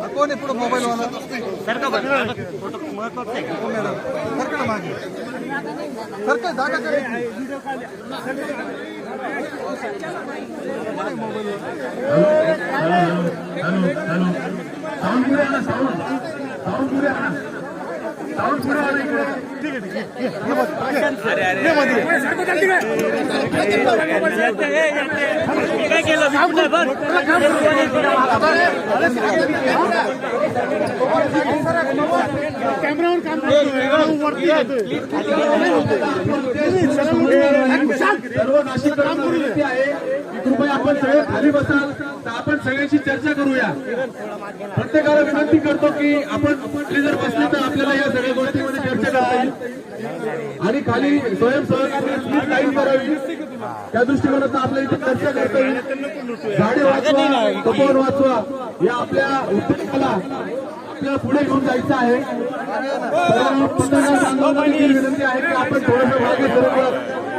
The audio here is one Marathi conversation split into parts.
हा, कोण आहे पुढे मोबाईल वाला? हो, मॅडम सरका ना मागे सरका जागा काय हॅलो हॅलो साऊंड पुढे आणा साऊंड साऊंड पुढे आणा साऊंड पुढे आणा इकडे. सर्व नाशिककरांना विनंती आहे की कृपया खाली बसाल तर आपण चर्चा करूया प्रत्येकाला विनंती करतो जर बसले तर आणि खाली स्वयंसहकार्य प्लीज लाईन करावी. त्या दृष्टिकोनातून आपल्या इथे चर्चा करता येईल झाडे वाचवा तपोवन वाचवा. या आपल्या उद्योगाला आपल्याला पुढे घेऊन जायचं आहे. सर्व पत्रकार बांधवांना विनंती आहे की आपण थोडंसं मागे सरकलं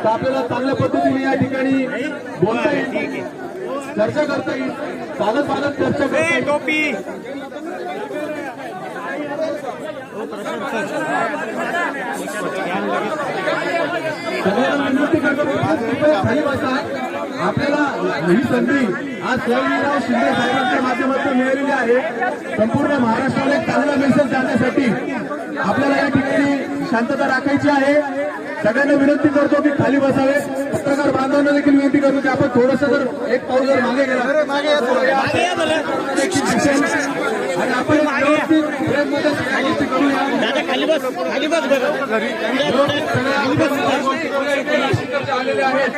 तर आपल्याला चांगल्या पद्धतीने या ठिकाणी बोलता येईल. चर्चा करता येईल. चालत चालत चर्चा करता येईल. सगळ्यांना विनंती करतो की पाच खाली बसा आपल्याला ही संधी आज शिवाजीराव शिंदे साहेबांच्या माध्यमातून मिळालेली आहे संपूर्ण महाराष्ट्राला एक चांगला मेसेज जाण्यासाठी आपल्याला या ठिकाणी शांतता राखायची आहे सगळ्यांना विनंती करतो की खाली बसावे पत्रकार बांधवांना देखील विनंती करतो की आपण थोडस जर एक पाऊल जर मागे गेला आणि आपण आलेले आहेत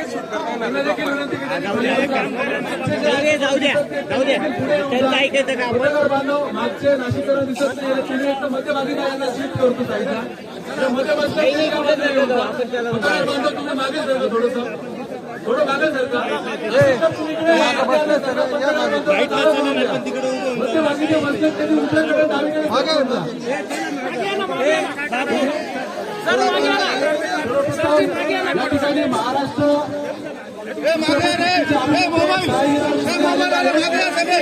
त्यांना देखील विनंती जाऊ जाऊ द्या जाऊ द्या. त्यांचं ऐकायचं का आपण बांधव मागचे नाशिककरण दिसत नाही मध्यभागी करतो तुम्ही मागे सरका थोडंसं. थोडं मागे तुम्ही इकडे त्यांनी उजव्याकडे डावीकडे मागे येत या ठिकाणी महाराष्ट्र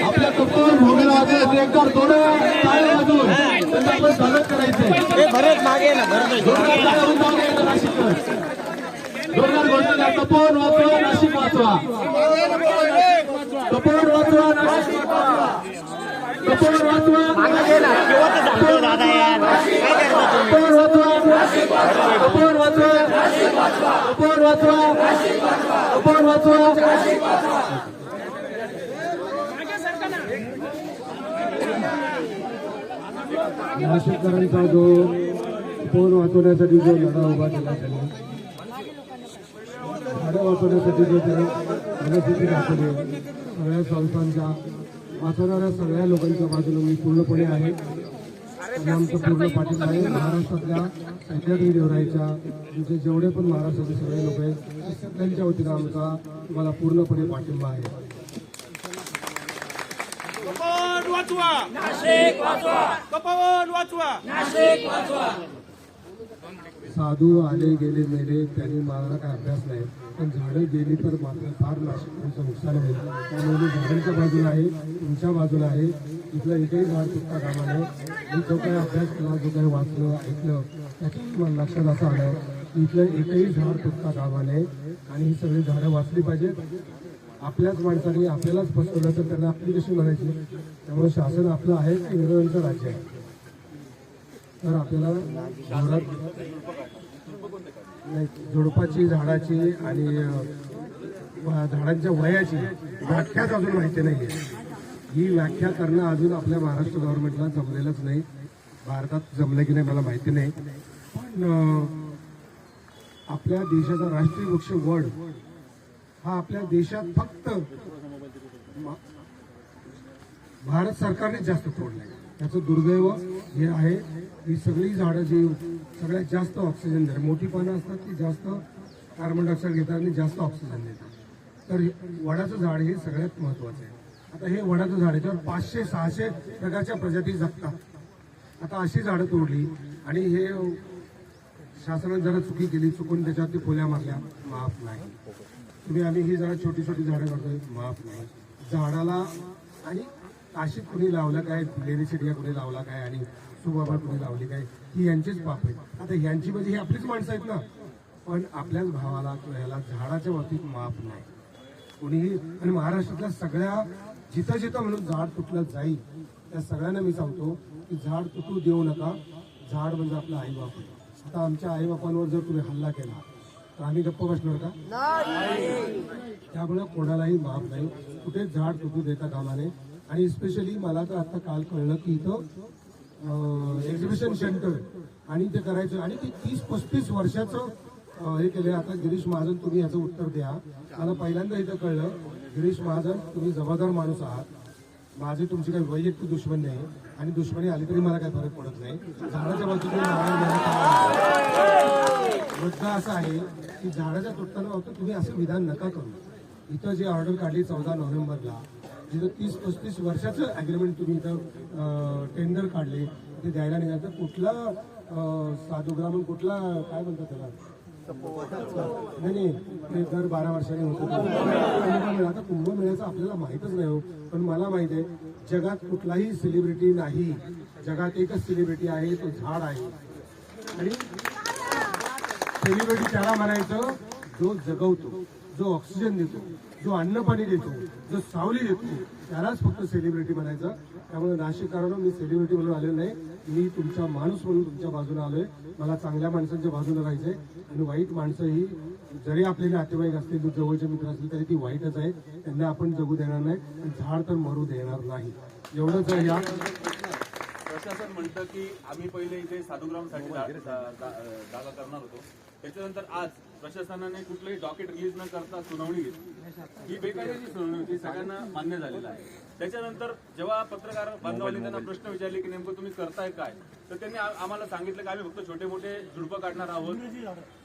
आपल्या कप्पावर भोगायला वाजवायचं थोडं टाळ्या वाजवून त्यांचं आपण स्वागत करायचंय भरत मागे ना भरत जोरदार टाळ्या वाजवा घोषणा कपोर वाचवा नाशिक वाचवा कपोर वाचवा नाशिक वाचवा कपोर वाचवा दादा यार काय करता कपोर वाचवा कपोर वाचवा कपोर वाचवा कपोर वाचवा नाशिककरांचा जो फोन वाचवण्यासाठी जो लढा उभा केला त्यांनी झाडं वाचवण्यासाठी जो त्याने मनस्थिती दाखवली सगळ्या संस्थांच्या वाचवणाऱ्या सगळ्या लोकांच्या बाजूने मी पूर्णपणे आहे. आणि आमचं पूर्ण पाठिंबा आहे. महाराष्ट्रातल्या सह्याद्री देवराईच्या तुमचे जेवढे पण महाराष्ट्रातले सगळे लोक आहेत त्या सगळ्यांच्या वतीनं आमचा तुम्हाला पूर्णपणे पाठिंबा आहे. कपावन वाचवा. नाशिक वाचवा. कपावन वाचवा. साधू आले गेले मेले त्यांनी मला काय अभ्यास नाही. पण झाडं गेली तर मात्र फार नाशिकांचं नुकसान होईल. त्यामुळे मी झाडांच्या बाजूला आहे तुमच्या बाजूला आहे. इथलं एकही झाड तुटता कामा नये मी जो काही अभ्यास केला जो काही वाचलं ऐकलं त्याच्यात मला लक्षात असं आलं की इथलं एकही झाड तुटता कामा नये आणि ही सगळी झाडं वाचली पाहिजेत. आपल्याच माणसाने आपल्यालाच फसवलं तर त्यांना आपली कशी म्हणायची त्यामुळे शासन आपलं आहे की राज्य आहे. तर आपल्याला घरात नाही, झुडपाची झाडाची आणि झाडांच्या वयाची व्याख्याच अजून माहिती नाही ही व्याख्या करणं अजून आपल्या महाराष्ट्र गव्हर्नमेंटला जमलेलंच नाही. भारतात जमलं की नाही मला माहिती नाही. पण आपल्या देशाचा राष्ट्रीय वृक्ष वड हा आपल्या देशात फक्त भारत सरकारने जास्त तोडलंय. त्याचं दुर्दैव हे आहे. ही सगळी झाडं जी सगळ्यात जास्त ऑक्सिजन देतात. मोठी पानं असतात ती जास्त कार्बन डायऑक्साईड घेतात आणि जास्त ऑक्सिजन देतात. तर वडाचं झाड हे सगळ्यात महत्वाचं आहे. आता हे वडाचं झाड आहे त्यावर पाचशे सहाशे प्रकारच्या प्रजाती जगतात. आता अशी झाडं तोडली आणि हे शासनाने जरा चुकी केली. चुकून त्याच्यावरती फुल्या मारल्या. माफ नाही. तुम्ही आम्ही ही जरा छोटी छोटी झाडं करतोय. माफ नाही. झाडाला आणि नाशिक कुणी लावलं काय? लेडी सिटिया कुणी लावला काय? आणि सुबाबा कुणी लावली काय? ही यांचीच पाप आहे आता यांची म्हणजे ही आपलीच माणसं आहेत ना. पण आपल्याच भावाला किंवा ह्याला झाडाच्या बाबतीत माप नाही. कुणीही आणि महाराष्ट्रातल्या सगळ्या जिथं जिथं म्हणून झाड तुटलं जाईल त्या सगळ्यांना मी सांगतो की झाड तुटू देऊ नका. झाड म्हणजे आपलं आईबाप. आहे आता आमच्या आईबापांवर जर तुम्ही हल्ला केला तर आम्ही गप्प बसणार का? त्यामुळे कोणालाही माफ नाही. कुठे झाड तुटू देता कामा नये आणि स्पेशली मला तर आता काल कळलं की इथं एक्झिबिशन सेंटर आणि ते करायचं आणि ते तीस पस्तीस वर्षाचं हे केलं आता गिरीश महाजन तुम्ही याचं उत्तर द्या. मला पहिल्यांदा इथं कळलं गिरीश महाजन तुम्ही जबाबदार माणूस आहात. माझी तुमची काही वैयक्तिक दुश्मन नाही. आणि दुश्मनी आली तरी मला काही फरक पडत नाही. झाडाच्या बाजूने मुद्दा असा आहे की झाडाच्या तुटताना फक्त तुम्ही असं विधान नका करू. इथं जी ऑर्डर काढली चौदा नोव्हेंबरला जिथं तीस पस्तीस वर्षाचं अग्रीमेंट तुम्ही इथं टेंडर काढले ते द्यायला निघालं. तर कुठला अं, कुठला काय म्हणतात त्याला? नाही नाही ते दर बारा वर्षांनी होतं आता कुंभमेळ्याचं आपल्याला माहीतच नाही हो. पण मला माहीत आहे जगात कुठलाही सेलिब्रिटी नाही. जगात एकच सेलिब्रिटी आहे तो झाड आहे. आणि सेलिब्रिटी त्याला म्हणायचं जो जगवतो. जो ऑक्सिजन देतो जो अन्न पाणी देतो जो सावली देतो त्यालाच फक्त सेलिब्रिटी म्हणायचं. त्यामुळे नाशिककारांना मी सेलिब्रिटी म्हणून आलेलो नाही. मी तुमचा माणूस म्हणून तुमच्या बाजूने आलोय. मला चांगल्या माणसांच्या बाजूने राहायचंय. आणि वाईट माणसं ही जरी आपले नातेवाईक असतील जवळचे मित्र असतील तरी ती वाईटच आहे. त्यांना आपण जगू देणार नाही. आणि झाड तर मरू देणार नाही. एवढंच आहे या. प्रशासन म्हणतं की आम्ही पहिले इथे साधुग्रामसाठी जागा करणार होतो. त्याच्यानंतर आज प्रशासनाने कुठलंही डॉकेट रिलीज न करता सुनावणी घेतली. ही बेकायदेशीर सुनावणी होती. सगळ्यांना मान्य झालेलं आहे. त्याच्यानंतर जेव्हा पत्रकार बांधवांनी त्यांना प्रश्न विचारले की नेमकं तुम्ही करताय काय? तर त्यांनी आम्हाला सांगितलं की आम्ही फक्त छोटे मोठे झुडपं काढणार आहोत.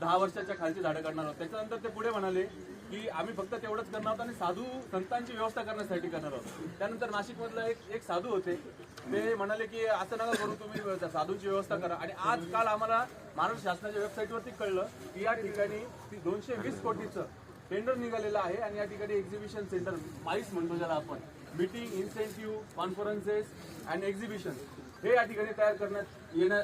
दहा वर्षाच्या खालची झाडं काढणार आहोत. त्याच्यानंतर ते पुढे म्हणाले की आम्ही फक्त तेवढंच करणार आहोत आणि साधू संतांची व्यवस्था करण्यासाठी करणार आहोत. त्यानंतर नाशिकमधलं एक एक साधू होते. ते म्हणाले की असं नका करू तुम्ही साधूची व्यवस्था करा. आणि आज काल आम्हाला महाराष्ट्र शासनाच्या वेबसाईटवरती कळलं की या ठिकाणी ती दोनशे वीस कोटीचं टेंडर निघालेलं आहे आणि या ठिकाणी एक्झिबिशन सेंटर माईस म्हणतो ज्याला आपण meeting incentive conferences and exhibition हे या ठिकाणी तयार करण्यात येण्या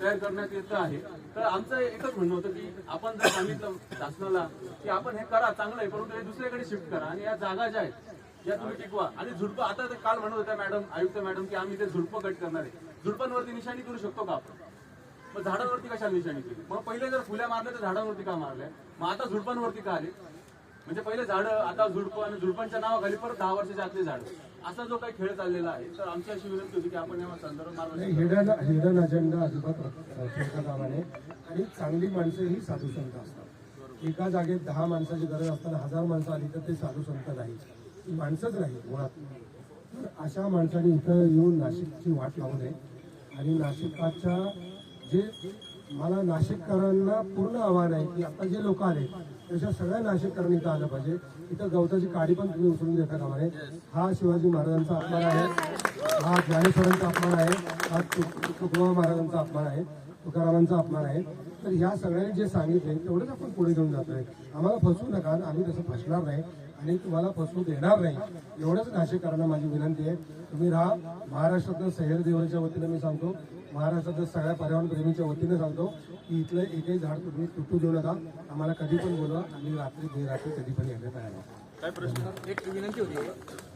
तयार करण्यात येत आहे. तर आमचं एकच म्हणणं होतं की आपण जर सांगितलं शासनाला की आपण हे करा चांगलं आहे परंतु हे दुसरीकडे शिफ्ट करा आणि या जागा ज्या आहेत या तुम्ही टिकवा. आणि झुडपं आता ते काल म्हणत होत्या मॅडम आयुक्त मॅडम की आम्ही ते झुडपं कट करणार आहे. झुडपांवरती निशाणी करू शकतो का आपण? मग झाडांवरती कशाला निशाणी केली? मग पहिले जर फुल्या मारल्या तर झाडांवरती का मारल्या? मग आता झुडपांवरती का आले? म्हणजे पहिले झाडं आता झुडपं आणि झुडपांच्या नावाखाली परत दहा वर्षाच्या आतले झाड. असा जो काही खेळ चाललेला आहे तर आमची अशी विनंती होती की आपण या संदर्भात हिडन अजेंडा अजिबात आणि चांगली माणसं ही साधू संत असतात. एका जागेत दहा माणसाची गरज असताना हजार माणसं आली तर ते साधू संत नाही माणसंच नाही मुळात. तर अशा माणसांनी इथं येऊन नाशिकची वाट लावू नये. आणि नाशिकाच्या जे मला नाशिककरांना पूर्ण आव्हान आहे की आता जे लोक आले तशा सगळ्या नाशिककरांनी इथं आलं पाहिजे. इथं गवताची काडी पण तुम्ही उचलून देता कामा नये हा शिवाजी महाराजांचा अपमान आहे. हा ज्ञानेश्वरांचा अपमान आहे. हा तुक- तुकोबा महाराजांचा अपमान आहे. तुकारामांचा अपमान आहे. तर ह्या सगळ्यांनी जे सांगितले तेवढंच आपण पुढे घेऊन जातोय. आम्हाला फसवू नका आम्ही तसं फसणार नाही. आणि तुम्हाला फसवू देणार नाही. एवढंच नाशिककरांना माझी विनंती आहे. तुम्ही राहा. महाराष्ट्रातल्या सह्याद्री देवळीच्या वतीनं मी सांगतो. महाराष्ट्रातल्या सगळ्या पर्यावरण प्रेमीच्या वतीनं सांगतो की इथलं एकही झाड तुम्ही तुटू देऊ नका. आम्हाला कधी पण बोलवा. आम्ही रात्री रात्री कधी पण येणार तयार काय प्रश्न? एक विनंती होती.